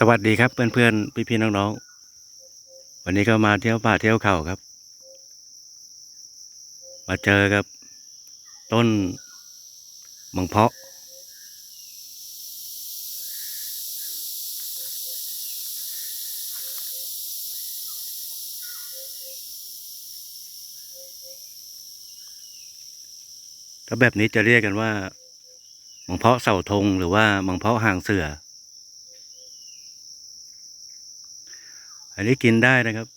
สวัสดีครับเพื่อนๆพี่ๆน้องๆวันนี้ก็มาเที่ยวป่าเที่ยวเขาครับ มาเจอกับ ต้นมังเพาะ ถ้าแบบนี้จะเรียกกันว่า มังเพาะเสาธงหรือว่ามังเพาะหางเสือ อันนี้กินได้นะครับ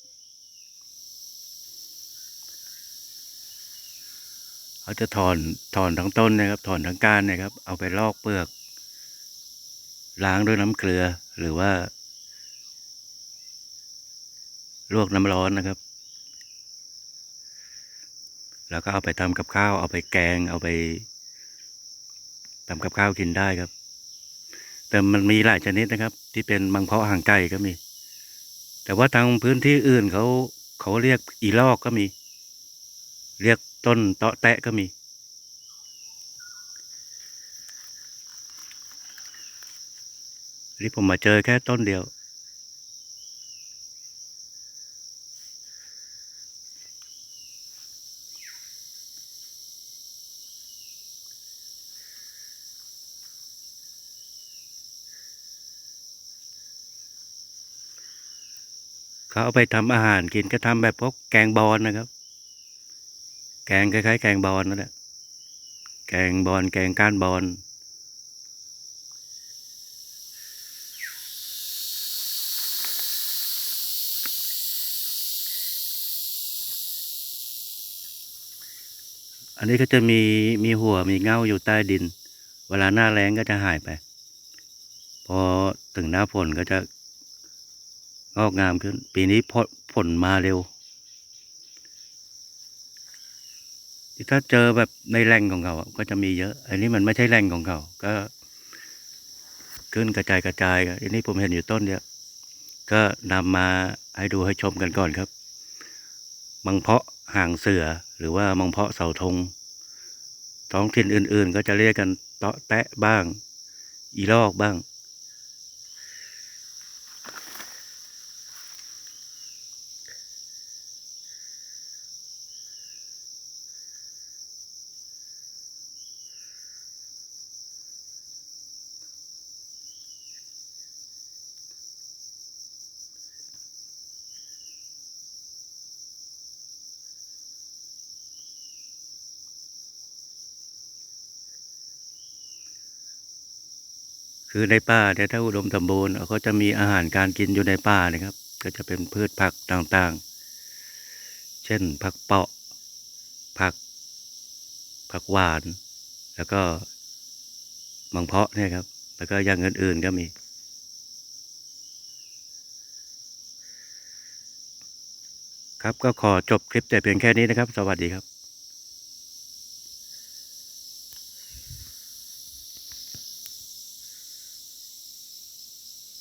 เขาจะถอนถอนทั้งต้นนะครับ ถอนทั้งก้านนะครับ เอาไปลอกเปลือก ล้างด้วยน้ำเกลือหรือว่า ลวกน้ำร้อนนะครับ แล้วก็เอาไปทำกับข้าว เอาไปแกง เอาไปทำกับข้าวกินได้ครับ แต่มันมีหลายชนิดนะครับ ที่เป็นมังเพาะหางไก่ก็มี แต่ว่าทางพื้นที่อื่นเขาเขาเรียกอีลอกก็มี เรียกต้นเตาะแตะก็มี นี่ผมมาเจอแค่ต้นเดียว เขาเอาไปทำอาหารกินก็ทำแบบพวกแกงบอลนะครับ แกงคล้ายๆ แกงบอลนั่นแหละแกงบอลแกงก้านบอลอันนี้ก็จะมีมีหัวมีเง่าอยู่ใต้ดิน เวลาหน้าแล้งก็จะหายไป พอถึงหน้าฝนก็จะ งอกงามขึ้น ปีนี้ผลผลมาเร็ว ถ้าเจอแบบในแหล่งของเขาอะก็จะมีเยอะ อันนี้มันไม่ใช่แหล่งของเขา ก็ ขึ้นกระจายกระจายอันนี้ผมเห็นอยู่ต้นเดียวก็นำมาให้ดูให้ชมกันก่อนครับมังเพาะหางเสือหรือว่ามังเพาะเสาธง ท้องถิ่นอื่นๆ ก็จะเรียกกันเตาะแตะบ้าง อีลอกบ้าง คือในป่าเนี่ยถ้าอุดมสมบูรณ์เขาจะมีอาหารการกินอยู่ในป่านะครับ ก็จะเป็นพืชผักต่างๆ เช่นผักเปาะ ผัก ผักหวาน แล้วก็มังเพาะเนี่ยครับ แล้วก็อย่างอื่นๆก็มี ครับก็ขอจบคลิปแต่เพียงแค่นี้นะครับ สวัสดีครับ